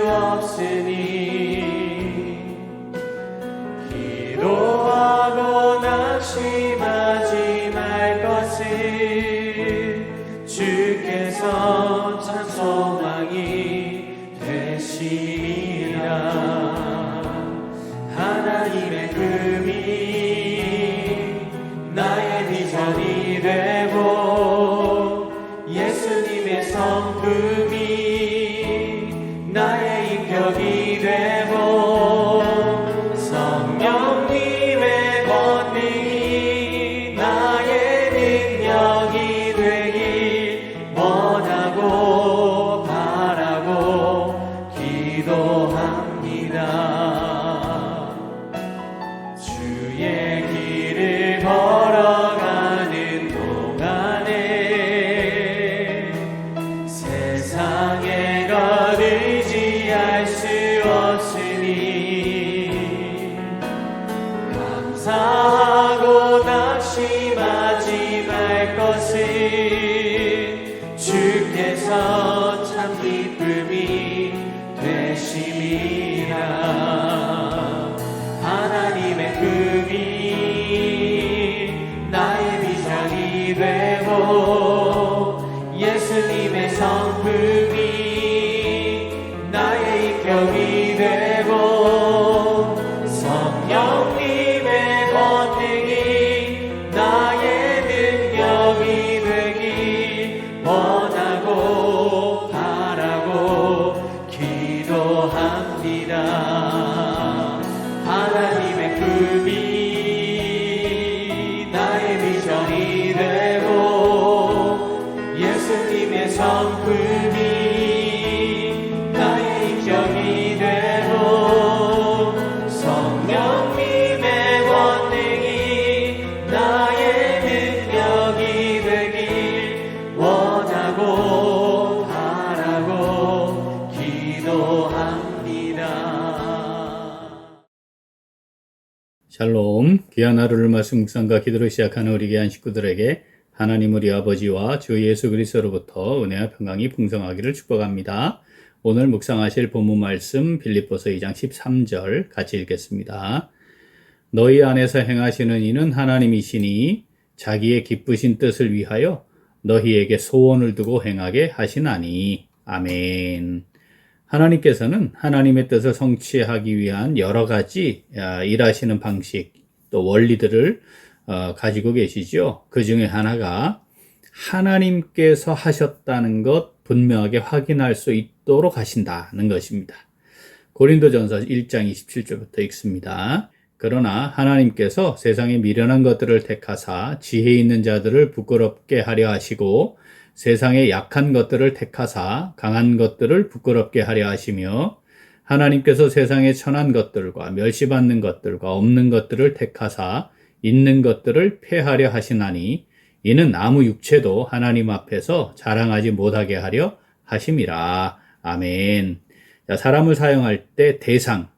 없으니 기도하고 낙심 기도합니다. 샬롬, 귀한 하루를 말씀 묵상과 기도로 시작하는 우리 귀한 식구들에게 하나님 우리 아버지와 주 예수 그리스도로부터 은혜와 평강이 풍성하기를 축복합니다. 오늘 묵상하실 본문 말씀 빌립보서 2장 13절 같이 읽겠습니다. 너희 안에서 행하시는 이는 하나님이시니 자기의 기쁘신 뜻을 위하여 너희에게 소원을 두고 행하게 하시나니 아멘. 하나님께서는 하나님의 뜻을 성취하기 위한 여러 가지 아, 일하시는 방식 또 원리들을 어, 가지고 계시죠. 그 중에 하나가 하나님께서 하셨다는 것 분명하게 확인할 수 있도록 하신다는 것입니다. 고린도전서 1장 27절부터 읽습니다. 그러나 하나님께서 세상에 미련한 것들을 택하사 지혜 있는 자들을 부끄럽게 하려 하시고 세상에 약한 것들을 택하사 강한 것들을 부끄럽게 하려 하시며 하나님께서 세상에 천한 것들과 멸시받는 것들과 없는 것들을 택하사 있는 것들을 폐하려 하시나니 이는 아무 육체도 하나님 앞에서 자랑하지 못하게 하려 하심이라. 아멘. 자, 사람을 사용할 때 대상,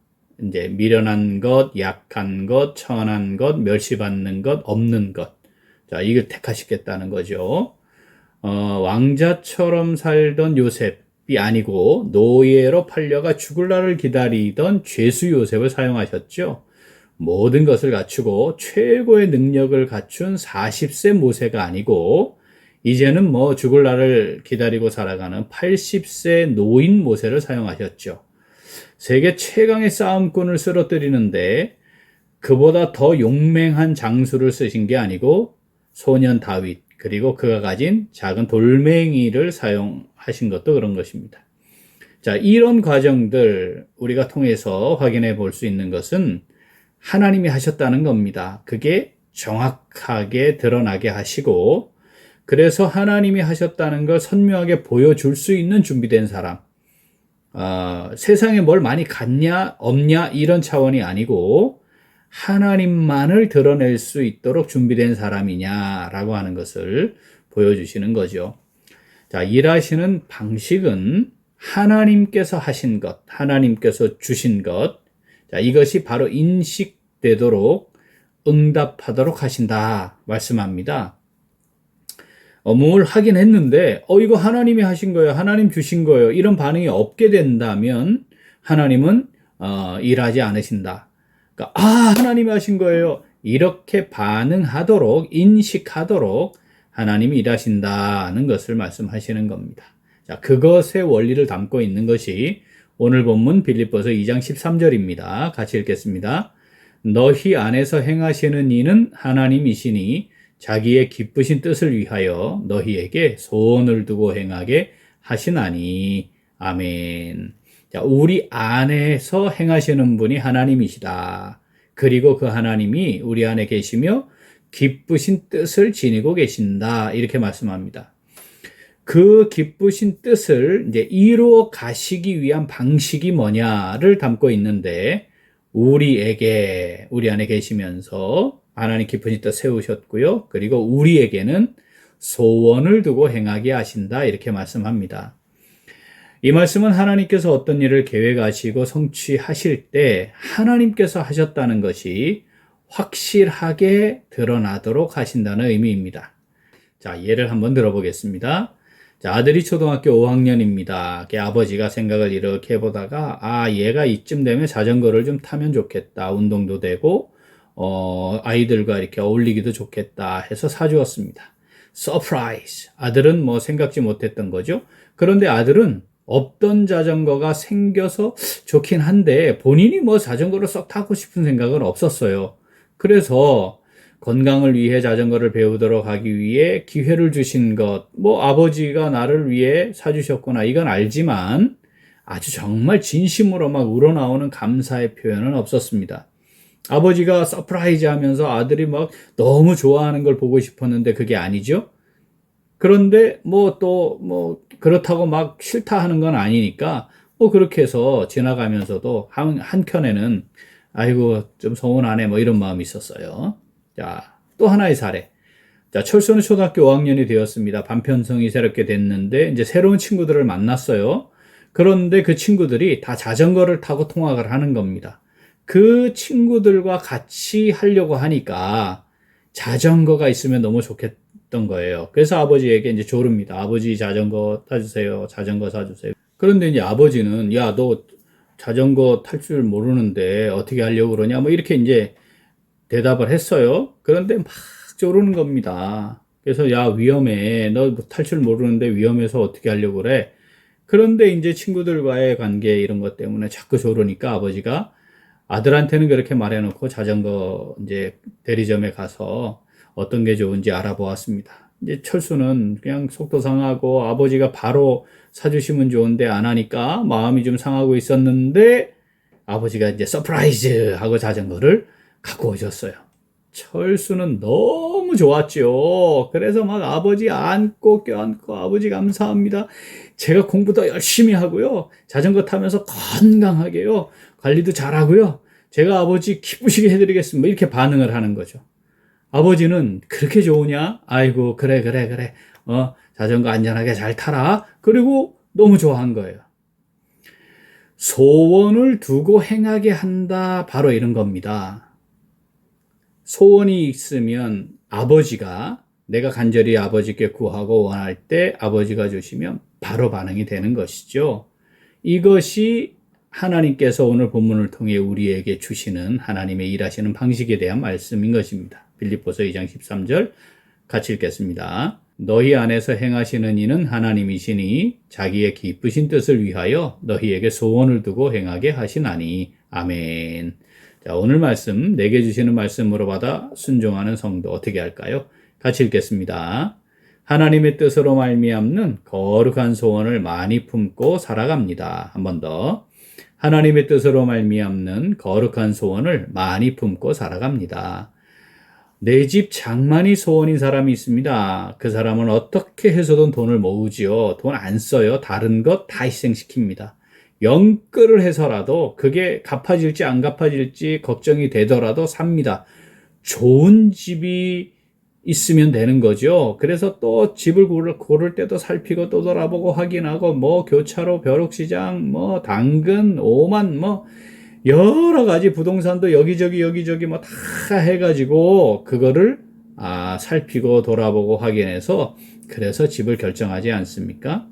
이제 미련한 것, 약한 것, 천한 것, 멸시받는 것, 없는 것. 자, 이걸 택하시겠다는 거죠. 어, 왕자처럼 살던 요셉이 아니고 노예로 팔려가 죽을 날을 기다리던 죄수 요셉을 사용하셨죠. 모든 것을 갖추고 최고의 능력을 갖춘 40세 모세가 아니고 이제는 뭐 죽을 날을 기다리고 살아가는 80세 노인 모세를 사용하셨죠. 세계 최강의 싸움꾼을 쓰러뜨리는데 그보다 더 용맹한 장수를 쓰신 게 아니고 소년 다윗 그리고 그가 가진 작은 돌멩이를 사용하신 것도 그런 것입니다. 자, 이런 과정들 우리가 통해서 확인해 볼 수 있는 것은 하나님이 하셨다는 겁니다. 그게 정확하게 드러나게 하시고, 그래서 하나님이 하셨다는 걸 선명하게 보여줄 수 있는 준비된 사람. 어, 세상에 뭘 많이 갖냐, 없냐, 이런 차원이 아니고, 하나님만을 드러낼 수 있도록 준비된 사람이냐라고 하는 것을 보여주시는 거죠. 자, 일하시는 방식은 하나님께서 하신 것, 하나님께서 주신 것, 자, 이것이 바로 인식 되도록 응답하도록 하신다 말씀합니다. 어, 뭘 하긴 했는데, 어, 이거 하나님이 하신 거예요. 하나님 주신 거예요. 이런 반응이 없게 된다면, 하나님은, 어, 일하지 않으신다. 그러니까, 아, 하나님이 하신 거예요. 이렇게 반응하도록, 인식하도록 하나님이 일하신다는 것을 말씀하시는 겁니다. 자, 그것의 원리를 담고 있는 것이 오늘 본문 빌립보서 2장 13절입니다. 같이 읽겠습니다. 너희 안에서 행하시는 이는 하나님이시니 자기의 기쁘신 뜻을 위하여 너희에게 소원을 두고 행하게 하시나니 아멘. 자, 우리 안에서 행하시는 분이 하나님이시다. 그리고 그 하나님이 우리 안에 계시며 기쁘신 뜻을 지니고 계신다. 이렇게 말씀합니다. 그 기쁘신 뜻을 이제 이루어 가시기 위한 방식이 뭐냐를 담고 있는데 우리에게 우리 안에 계시면서 하나님 기쁘신 뜻 세우셨고요. 그리고 우리에게는 소원을 두고 행하게 하신다 이렇게 말씀합니다. 이 말씀은 하나님께서 어떤 일을 계획하시고 성취하실 때 하나님께서 하셨다는 것이 확실하게 드러나도록 하신다는 의미입니다. 자, 예를 한번 들어보겠습니다. 자, 아들이 초등학교 5학년입니다. 아버지가 생각을 이렇게 해보다가, 아, 얘가 이쯤 되면 자전거를 좀 타면 좋겠다. 운동도 되고, 어, 아이들과 이렇게 어울리기도 좋겠다 해서 사주었습니다. 서프라이즈. 아들은 뭐 생각지 못했던 거죠. 그런데 아들은 없던 자전거가 생겨서 좋긴 한데 본인이 뭐 자전거를 썩 타고 싶은 생각은 없었어요. 그래서 건강을 위해 자전거를 배우도록 하기 위해 기회를 주신 것, 뭐 아버지가 나를 위해 사주셨구나, 이건 알지만 아주 정말 진심으로 막 우러나오는 감사의 표현은 없었습니다. 아버지가 서프라이즈 하면서 아들이 막 너무 좋아하는 걸 보고 싶었는데 그게 아니죠? 그런데 뭐또뭐 그렇다고 막 싫다 하는 건 아니니까 뭐 그렇게 해서 지나가면서도 한, 한켠에는 아이고 좀 서운하네 뭐 이런 마음이 있었어요. 자, 또 하나의 사례. 자, 철수는 초등학교 5학년이 되었습니다. 반편성이 새롭게 됐는데 이제 새로운 친구들을 만났어요. 그런데 그 친구들이 다 자전거를 타고 통학을 하는 겁니다. 그 친구들과 같이 하려고 하니까 자전거가 있으면 너무 좋겠 던 거예요. 그래서 아버지에게 이제 조릅니다. 아버지 자전거 타주세요. 자전거 사주세요. 그런데 이제 아버지는 야, 너 자전거 탈 줄 모르는데 어떻게 하려고 그러냐? 뭐 이렇게 이제 대답을 했어요. 그런데 막 조르는 겁니다. 그래서 야, 위험해. 너 탈 줄 모르는데 위험해서 어떻게 하려고 그래? 그런데 이제 친구들과의 관계 이런 것 때문에 자꾸 조르니까 아버지가 아들한테는 그렇게 말해놓고 자전거 이제 대리점에 가서 어떤 게 좋은지 알아보았습니다. 이제 철수는 그냥 속도 상하고 아버지가 바로 사주시면 좋은데 안 하니까 마음이 좀 상하고 있었는데 아버지가 이제 서프라이즈 하고 자전거를 갖고 오셨어요. 철수는 너무 좋았죠. 그래서 막 아버지 안고 껴안고 아버지 감사합니다. 제가 공부도 열심히 하고요. 자전거 타면서 건강하게요. 관리도 잘하고요. 제가 아버지 기쁘시게 해드리겠습니다. 이렇게 반응을 하는 거죠. 아버지는 그렇게 좋으냐? 아이고, 그래, 그래, 그래. 어, 자전거 안전하게 잘 타라. 그리고 너무 좋아한 거예요. 소원을 두고 행하게 한다. 바로 이런 겁니다. 소원이 있으면 아버지가 내가 간절히 아버지께 구하고 원할 때 아버지가 주시면 바로 반응이 되는 것이죠. 이것이 하나님께서 오늘 본문을 통해 우리에게 주시는 하나님의 일하시는 방식에 대한 말씀인 것입니다. 빌립보서 2장 13절 같이 읽겠습니다. 너희 안에서 행하시는 이는 하나님이시니 자기의 기쁘신 뜻을 위하여 너희에게 소원을 두고 행하게 하시나니 아멘. 자, 오늘 말씀 내게 주시는 말씀으로 받아 순종하는 성도 어떻게 할까요? 같이 읽겠습니다. 하나님의 뜻으로 말미암는 거룩한 소원을 많이 품고 살아갑니다. 한 번 더. 하나님의 뜻으로 말미암는 거룩한 소원을 많이 품고 살아갑니다. 내 집 장만이 소원인 사람이 있습니다. 그 사람은 어떻게 해서든 돈을 모으지요. 돈 안 써요. 다른 것 다 희생시킵니다. 영끌을 해서라도 그게 갚아질지 안 갚아질지 걱정이 되더라도 삽니다. 좋은 집이 있으면 되는 거죠. 그래서 또 집을 고를, 고를 때도 살피고 또 돌아보고 확인하고 뭐 교차로 벼룩시장 뭐 당근 오만 뭐 여러 가지 부동산도 여기저기 여기저기 뭐 다 해가지고 그거를 아, 살피고 돌아보고 확인해서 그래서 집을 결정하지 않습니까?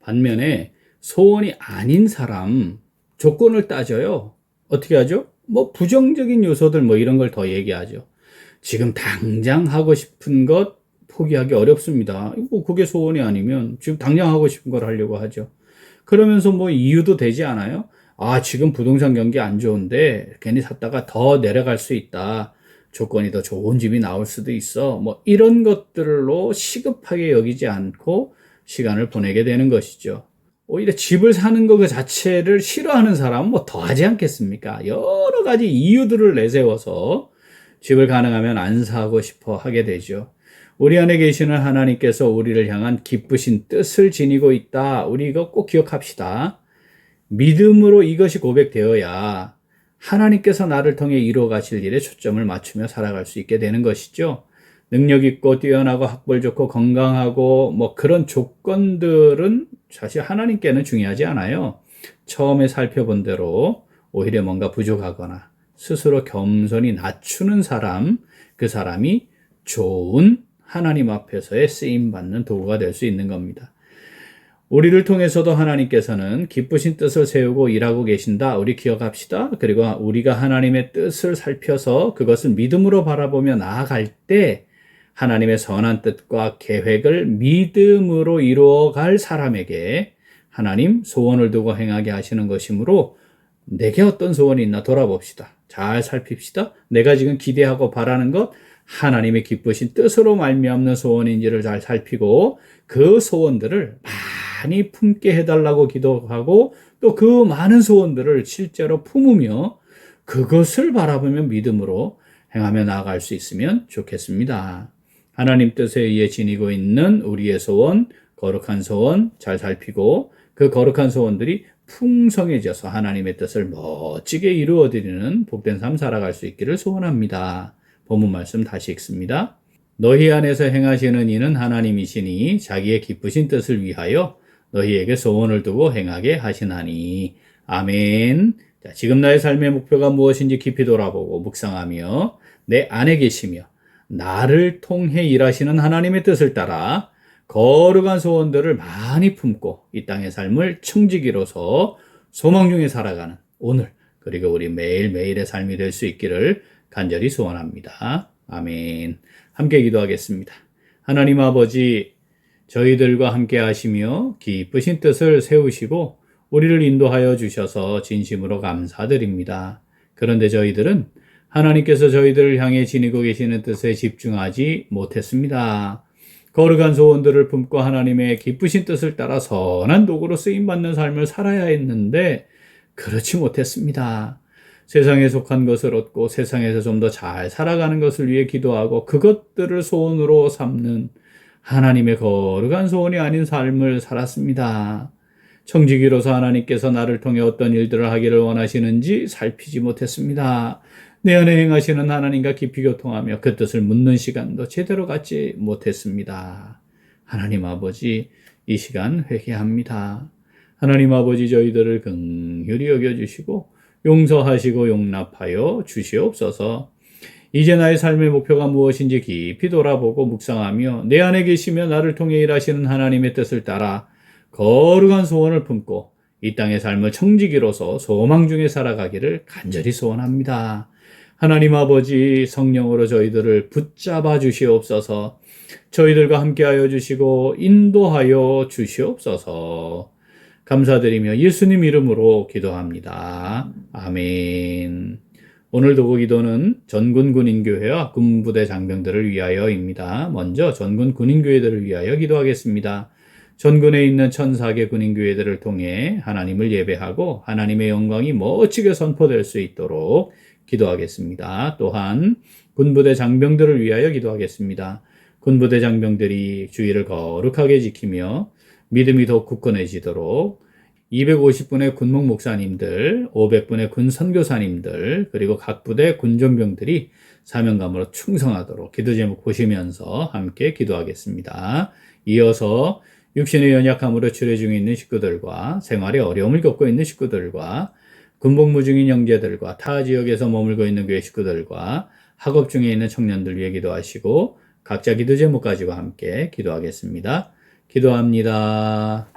반면에 소원이 아닌 사람 조건을 따져요. 어떻게 하죠? 뭐 부정적인 요소들 뭐 이런 걸 더 얘기하죠. 지금 당장 하고 싶은 것 포기하기 어렵습니다. 뭐 그게 소원이 아니면 지금 당장 하고 싶은 걸 하려고 하죠. 그러면서 뭐 이유도 되지 않아요? 아, 지금 부동산 경기 안 좋은데 괜히 샀다가 더 내려갈 수 있다. 조건이 더 좋은 집이 나올 수도 있어. 뭐 이런 것들로 시급하게 여기지 않고 시간을 보내게 되는 것이죠. 오히려 집을 사는 것 그 자체를 싫어하는 사람은 뭐 더 하지 않겠습니까? 여러 가지 이유들을 내세워서 집을 가능하면 안 사고 싶어 하게 되죠. 우리 안에 계시는 하나님께서 우리를 향한 기쁘신 뜻을 지니고 있다. 우리 이거 꼭 기억합시다. 믿음으로 이것이 고백되어야 하나님께서 나를 통해 이루어 가실 일에 초점을 맞추며 살아갈 수 있게 되는 것이죠. 능력 있고 뛰어나고 학벌 좋고 건강하고 뭐 그런 조건들은 사실 하나님께는 중요하지 않아요. 처음에 살펴본 대로 오히려 뭔가 부족하거나 스스로 겸손히 낮추는 사람, 그 사람이 좋은 하나님 앞에서의 쓰임 받는 도구가 될 수 있는 겁니다. 우리를 통해서도 하나님께서는 기쁘신 뜻을 세우고 일하고 계신다. 우리 기억합시다. 그리고 우리가 하나님의 뜻을 살펴서 그것을 믿음으로 바라보며 나아갈 때 하나님의 선한 뜻과 계획을 믿음으로 이루어갈 사람에게 하나님 소원을 두고 행하게 하시는 것이므로 내게 어떤 소원이 있나 돌아봅시다. 잘 살핍시다. 내가 지금 기대하고 바라는 것 하나님의 기쁘신 뜻으로 말미암는 소원인지를 잘 살피고 그 소원들을 많이 품게 해달라고 기도하고 또 그 많은 소원들을 실제로 품으며 그것을 바라보며 믿음으로 행하며 나아갈 수 있으면 좋겠습니다. 하나님 뜻에 의해 지니고 있는 우리의 소원, 거룩한 소원 잘 살피고 그 거룩한 소원들이 풍성해져서 하나님의 뜻을 멋지게 이루어드리는 복된 삶 살아갈 수 있기를 소원합니다. 본문 말씀 다시 읽습니다. 너희 안에서 행하시는 이는 하나님이시니 자기의 기쁘신 뜻을 위하여 너희에게 소원을 두고 행하게 하시나니. 아멘. 자, 지금 나의 삶의 목표가 무엇인지 깊이 돌아보고 묵상하며 내 안에 계시며 나를 통해 일하시는 하나님의 뜻을 따라 거룩한 소원들을 많이 품고 이 땅의 삶을 청지기로서 소망 중에 살아가는 오늘 그리고 우리 매일매일의 삶이 될 수 있기를 간절히 소원합니다. 아멘. 함께 기도하겠습니다. 하나님 아버지, 저희들과 함께 하시며 기쁘신 뜻을 세우시고 우리를 인도하여 주셔서 진심으로 감사드립니다. 그런데 저희들은 하나님께서 저희들을 향해 지니고 계시는 뜻에 집중하지 못했습니다. 거룩한 소원들을 품고 하나님의 기쁘신 뜻을 따라 선한 도구로 쓰임받는 삶을 살아야 했는데 그렇지 못했습니다. 세상에 속한 것을 얻고 세상에서 좀 더 잘 살아가는 것을 위해 기도하고 그것들을 소원으로 삼는 하나님의 거룩한 소원이 아닌 삶을 살았습니다. 청지기로서 하나님께서 나를 통해 어떤 일들을 하기를 원하시는지 살피지 못했습니다. 내 안에 행하시는 하나님과 깊이 교통하며 그 뜻을 묻는 시간도 제대로 갖지 못했습니다. 하나님 아버지, 이 시간 회개합니다. 하나님 아버지 저희들을 긍휼히 여겨주시고 용서하시고 용납하여 주시옵소서. 이제 나의 삶의 목표가 무엇인지 깊이 돌아보고 묵상하며 내 안에 계시며 나를 통해 일하시는 하나님의 뜻을 따라 거룩한 소원을 품고 이 땅의 삶을 청지기로서 소망 중에 살아가기를 간절히 소원합니다. 하나님 아버지 성령으로 저희들을 붙잡아 주시옵소서. 저희들과 함께하여 주시고 인도하여 주시옵소서. 감사드리며 예수님 이름으로 기도합니다. 아멘. 오늘 도구 기도는 전군 군인교회와 군부대 장병들을 위하여입니다. 먼저 전군 군인교회들을 위하여 기도하겠습니다. 전군에 있는 천사계 군인교회들을 통해 하나님을 예배하고 하나님의 영광이 멋지게 선포될 수 있도록 기도하겠습니다. 또한 군부대 장병들을 위하여 기도하겠습니다. 군부대 장병들이 주의를 거룩하게 지키며 믿음이 더 굳건해지도록 250분의 군목 목사님들, 500분의 군 선교사님들, 그리고 각 부대 군종병들이 사명감으로 충성하도록 기도 제목 보시면서 함께 기도하겠습니다. 이어서 육신의 연약함으로 치료 중에 있는 식구들과 생활에 어려움을 겪고 있는 식구들과 군복무 중인 형제들과 타 지역에서 머물고 있는 교회 식구들과 학업 중에 있는 청년들 위해 기도하시고 각자 기도 제목 가지고 함께 기도하겠습니다. 기도합니다.